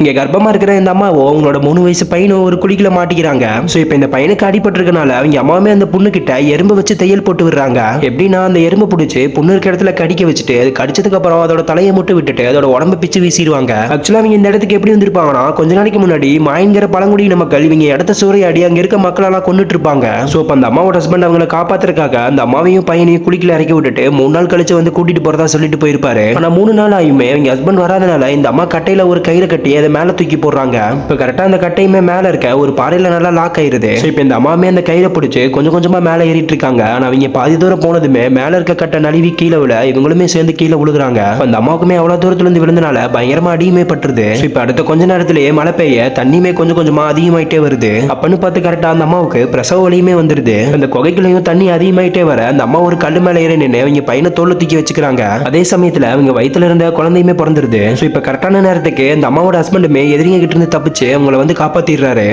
இங்க கர்ப்பமா இருக்கிற இந்த அம்மாவோ அவங்களோட மூணு வயசு பையனும் ஒரு குழிக்குள்ள மாட்டிக்கிறாங்க. சோ இப்போ இந்த பையனுக்கு அடிபட்டிருக்கனால அவங்க அம்மாவுமே அந்த பொண்ணு கிட்ட எறும்பு வச்சு தையல் போட்டு விடுறாங்க. எப்படின்னா அந்த எறும்பு பிடிச்சி பொண்ணு இருக்க இடத்துல கடிக்க வச்சுட்டு அது கடிச்சதுக்கு அப்புறம் அதோட தலையை மட்டும் விட்டுட்டு அதோட உடம்ப பிச்சு வீசிடுவாங்க. ஆக்சுவலா அவங்க இந்த இடத்துக்கு எப்படி வந்திருப்பாங்கன்னா கொஞ்ச நாளைக்கு முன்னாடி மாயங்கிற பழங்குடியின மக்கள் இவங்க இடத்த சூறையாடி அங்க இருக்க மக்களெல்லாம் கொண்டுட்டு இருப்பாங்க சோ இப்போ அந்த அம்மாவோட ஹஸ்பண்ட் அவங்களை காப்பாத்துறதுக்காக அந்த அம்மாவையும் பையனையும் குளிக்கல இறக்கி விட்டுட்டு மூணு நாள் கழிச்சு வந்து கூட்டிட்டு போறதா சொல்லிட்டு போயிருப்பாரு. ஆனா மூணு நாள் ஆயுமே அவங்க ஹஸ்பண்ட் வராதனால இந்த அம்மா கட்டையில ஒரு கயிறு கட்டி அதை மேல தூக்கி போடுறாங்க. இப்போ கரெக்டா அந்த கட்டையுமே மேல இருக்க ஒரு பாறையில நல்லா லாக் ஆயிருது. ஸோ இப்போ இந்த அம்மாவுமே அந்த கயிறை பிடிச்சி கொஞ்சம் கொஞ்சமா மேல ஏறிட்டு இருக்காங்க. ஆனா அவங்க பாதி தூரம் போனதுமே மேல இருக்க கட்டை நழுவி கீழே விழ இவங்களுமே சேர்ந்து கீழே விழுகுறாங்க. அந்த அம்மாவுக்குமே அவ்வளவு தூரத்துல இருந்து விழுந்தனால பயங்கரமா அடியுமே பட்டுருது இப்ப இப்போ அடுத்த கொஞ்ச நேரத்திலேயே மழை பெய்ய தண்ணியுமே கொஞ்சம் கொஞ்சமா அதிகமாயிட்டே வருது. அப்பன்னு பார்த்து கரெக்டா அந்த அம்மாவுக்கு பிரசவ வலியுமே வந்துருது. அந்த குகைக்குள்ளேயும் தண்ணி அதிகமாயிட்டே வர அந்த அம்மா ஒரு கல்லு மேல ஏறி நின்று அவங்க பையனை தோல் தூக்கி வச்சுக்கிறாங்க. அதே சமயத்துல அவங்க வயிற்றுல இருந்த குழந்தையுமே பிறந்துருது. ஸோ இப்போ கரெக்டான நேரத்துக்கு அந்த அம்மாவோட ஹஸ்பண்டுமே எதிரிங்க கிட்ட இருந்து தப்பிச்சு அவங்கள வந்து காப்பாத்திடுறாரு.